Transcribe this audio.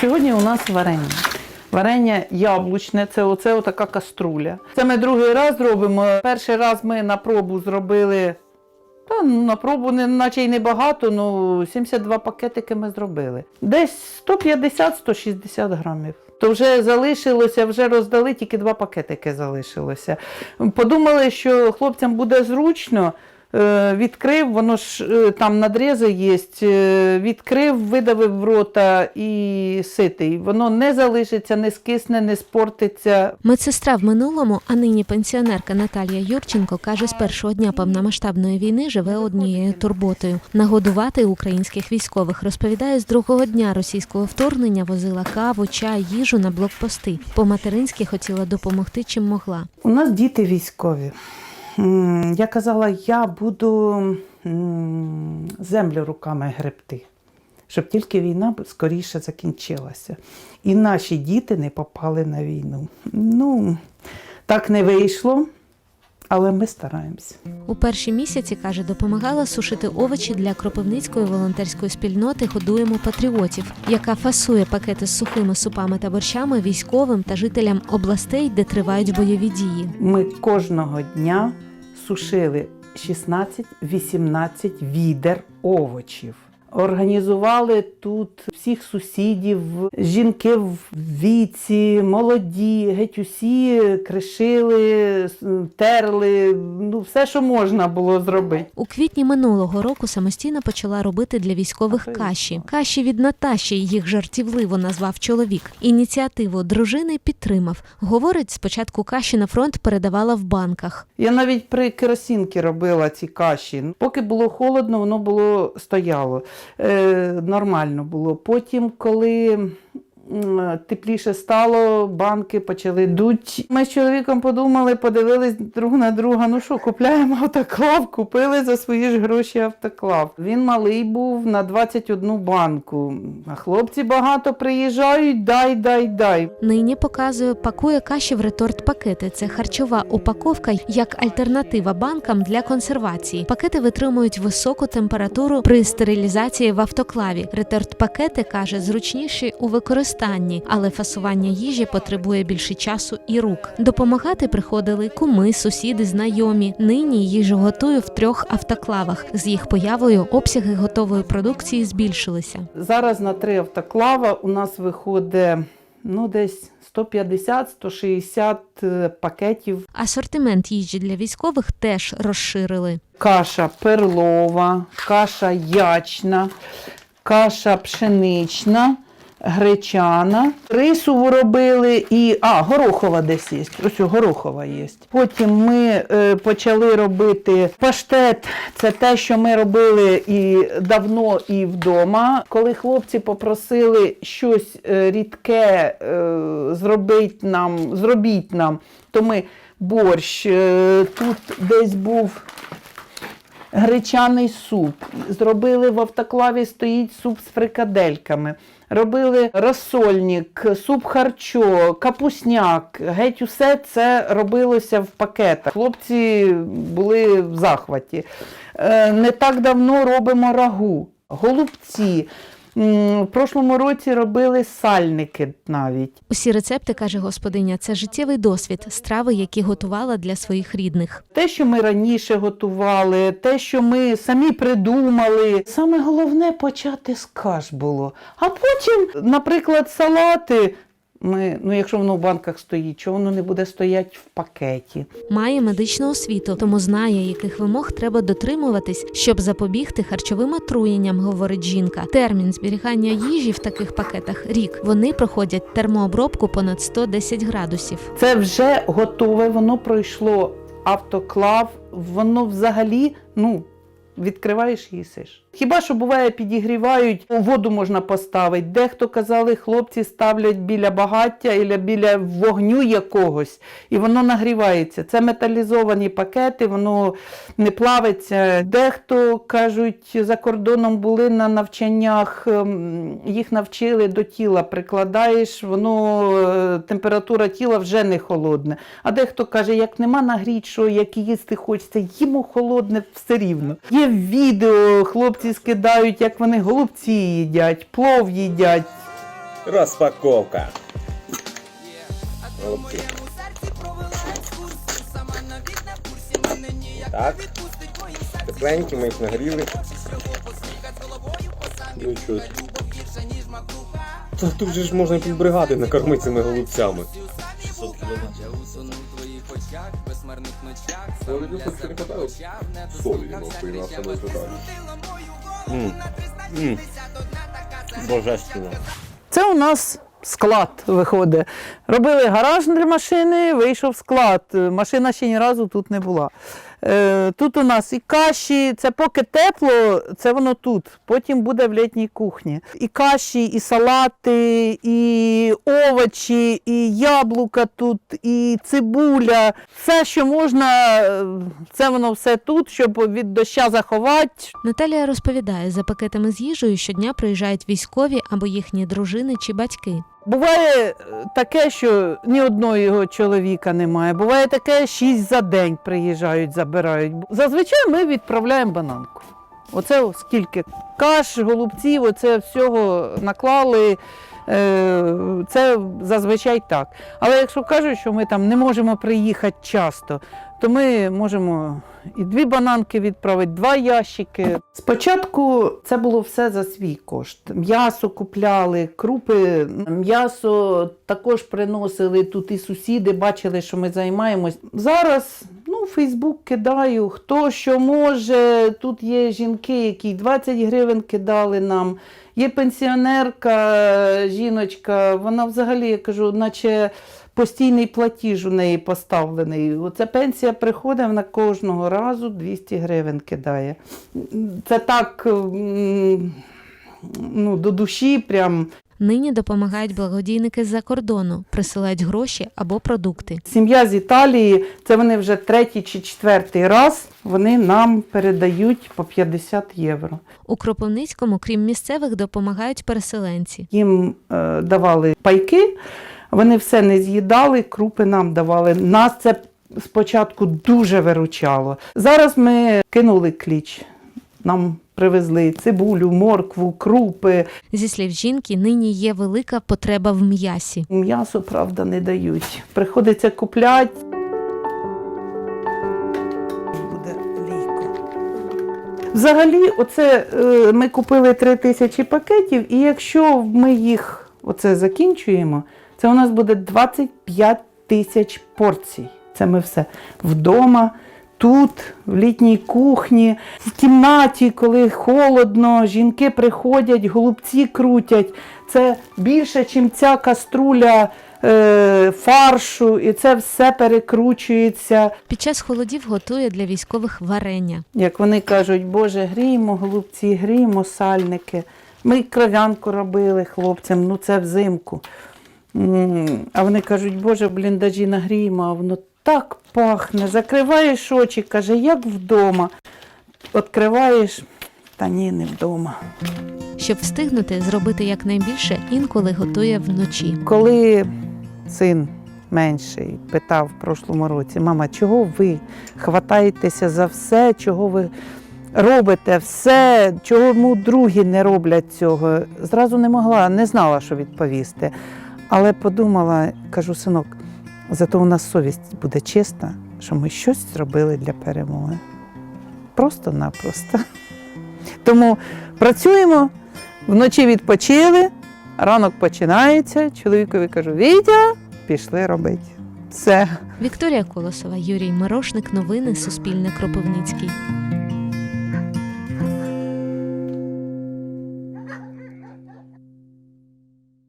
Сьогодні у нас варення. Варення яблучне, це оце така каструля. Це ми другий раз робимо. Перший раз ми на пробу зробили. Та ну, на пробу не, наче й небагато, ну 72 пакетики ми зробили. Десь 150-160 грамів. То вже залишилося, вже роздали, тільки два пакетики залишилося. Подумали, що хлопцям буде зручно. Е, Відкрив, воно ж е, там надрізи є, е, відкрив, видавив в рота і ситий. Воно не залишиться, не скисне, не спортиться. Медсестра в минулому, а нині пенсіонерка Наталія Юрченко каже, з першого дня повномасштабної війни живе однією турботою нагодувати українських військових. Розповідає, з другого дня російського вторгнення возила каву, чай, їжу на блокпости. По материнськи хотіла допомогти, чим могла. У нас діти військові. Я казала, я буду землю руками гребти, щоб тільки війна скоріше закінчилася. І наші діти не попали на війну. Ну, так не вийшло, але ми стараємося. У перші місяці каже, допомагала сушити овочі для кропивницької волонтерської спільноти Годуємо патріотів, яка фасує пакети з сухими супами та борщами військовим та жителям областей, де тривають бойові дії. Ми кожного дня сушили 16-18 відер овочів. Організували тут всіх сусідів, жінки в віці, молоді, геть усі кришили, терли, ну все, що можна було зробити. У квітні минулого року самостійно почала робити для військових А каші. Каші від Наташі їх жартівливо назвав чоловік. Ініціативу дружини підтримав. Говорить, спочатку каші на фронт передавала в банках. Я навіть при керосинці робила ці каші. Поки було холодно, воно було стояло. Е, нормально було. Потім, коли тепліше стало, банки почали дуть. Ми з чоловіком подумали, подивились друг на друга. Ну що, купляємо автоклав, купили за свої ж гроші автоклав. Він малий був на 21 банку. А хлопці багато приїжджають, дай, дай, дай. Нині показує, пакує каші в реторт-пакети. Це харчова упаковка як альтернатива банкам для консервації. Пакети витримують високу температуру при стерилізації в автоклаві. Реторт-пакети каже зручніші у використанні, але фасування їжі потребує більше часу і рук. Допомагати приходили куми, сусіди, знайомі. Нині їжу готую в трьох автоклавах. З їх появою обсяги готової продукції збільшилися. Зараз на три автоклава у нас виходить ну, десь 150-160 е, пакетів. Асортимент їжі для військових теж розширили. Каша перлова, каша ячна, каша пшенична, гречана. Рисову робили і. А, горохова десь є. Ось горохова є. Потім ми е, почали робити паштет. Це те, що ми робили і давно, і вдома. Коли хлопці попросили щось е, рідке е, зробити нам, зробіть нам, то ми борщ. е, тут десь був гречаний суп. Зробили в автоклаві стоїть суп з фрикадельками. Робили розсольник, суп харчо, капусняк. Геть усе це робилося в пакетах. Хлопці були в захваті. Е, Не так давно робимо рагу, голубці. В прошлому році робили сальники навіть. Усі рецепти, каже господиня, це життєвий досвід, страви, які готувала для своїх рідних. Те, що ми раніше готували, те, що ми самі придумали. Саме головне почати з каш було. А потім, наприклад, салати. Ми, ну, якщо воно в банках стоїть, чого воно не буде стояти в пакеті? Має медичну освіту, тому знає, яких вимог треба дотримуватись, щоб запобігти харчовим отруєнням, говорить жінка. Термін зберігання їжі в таких пакетах рік. Вони проходять термообробку понад 110 градусів. Це вже готове, воно пройшло автоклав, воно взагалі, ну. Відкриваєш і їсиш. Хіба що буває, підігрівають, воду можна поставити. Дехто казали, хлопці ставлять біля багаття або біля вогню якогось, і воно нагрівається. Це металізовані пакети, воно не плавиться. Дехто кажуть, за кордоном були на навчаннях, ем, їх навчили до тіла, прикладаєш, воно е, температура тіла вже не холодне. А дехто каже, як нема нагріть, що як їсти хочеться, їмо холодне все рівно. Є відео, хлопці скидають, як вони голубці їдять, плов їдять. Розпаковка. Голубці. Так. Тепленькі, ми їх нагріли. Ну. Та тут же ж можна півбригади накормити цими голубцями. 600 Солі, ну, Божественно. Це у нас склад виходить. Робили гараж для машини, вийшов склад. Машина ще ні разу тут не була. Е, Тут у нас і каші, це поки тепло, це воно тут. Потім буде в літній кухні. І каші, і салати, і овочі, і яблука тут, і цибуля. Все, що можна, е, це воно все тут, щоб від доща заховати. Наталія розповідає, за пакетами з їжею щодня приїжджають військові або їхні дружини чи батьки. Буває е, таке, що ні одного його чоловіка немає. Буває таке, шість за день приїжджають, забирають. Зазвичай ми відправляємо бананку. Оце скільки каш, голубців, оце всього наклали. Е, Це зазвичай так. Але якщо кажуть, що ми там не можемо приїхати часто, то ми можемо і дві бананки відправити, два ящики. Спочатку це було все за свій кошт. М'ясо купляли, крупи, м'ясо також приносили тут і сусіди, бачили, що ми займаємось. Зараз ну, Фейсбук кидаю, хто що може. Тут є жінки, які 20 гривень кидали нам. Є пенсіонерка, жіночка, вона взагалі, я кажу, наче постійний платіж у неї поставлений. Оце пенсія приходить, вона кожного разу 200 гривень кидає. Це так ну, до душі прям. Нині допомагають благодійники з-за кордону, присилають гроші або продукти. Сім'я з Італії, це вони вже третій чи четвертий раз, вони нам передають по 50 євро. У Кропивницькому, крім місцевих, допомагають переселенці. Їм е, давали пайки, вони все не з'їдали, крупи нам давали. Нас це спочатку дуже виручало. Зараз ми кинули кліч. Нам привезли цибулю, моркву, крупи. Зі слів жінки, нині є велика потреба в м'ясі. М'ясо, правда, не дають. Приходиться купляти. Буде лійко. Взагалі, оце е, ми купили 3 тисячі пакетів, і якщо ми їх оце закінчуємо, це у нас буде 25 тисяч порцій. Це ми все вдома. Тут, в літній кухні, в кімнаті, коли холодно, жінки приходять, голубці крутять. Це більше, ніж ця каструля е, фаршу, і це все перекручується. Під час холодів готує для військових варення. Як вони кажуть, Боже, гріємо голубці, гріємо сальники. Ми кров'янку робили хлопцям, ну це взимку. А вони кажуть, Боже, в бліндажі нагріємо, а воно так пахне. Закриваєш очі, каже, як вдома. Відкриваєш, та ні, не вдома. Щоб встигнути зробити якнайбільше, інколи готує вночі. Коли син менший питав в прошлому році, мама, чого ви хватаєтеся за все, чого ви робите все, чому другі не роблять цього? Зразу не могла, не знала, що відповісти. Але подумала, кажу, синок, зато у нас совість буде чиста, що ми щось зробили для перемоги. Просто-напросто. Тому працюємо, вночі відпочили, ранок починається. Чоловікові кажу, Вітя, пішли робити. Все. Вікторія Колосова, Юрій Мирошник. Новини Суспільне Кропивницький.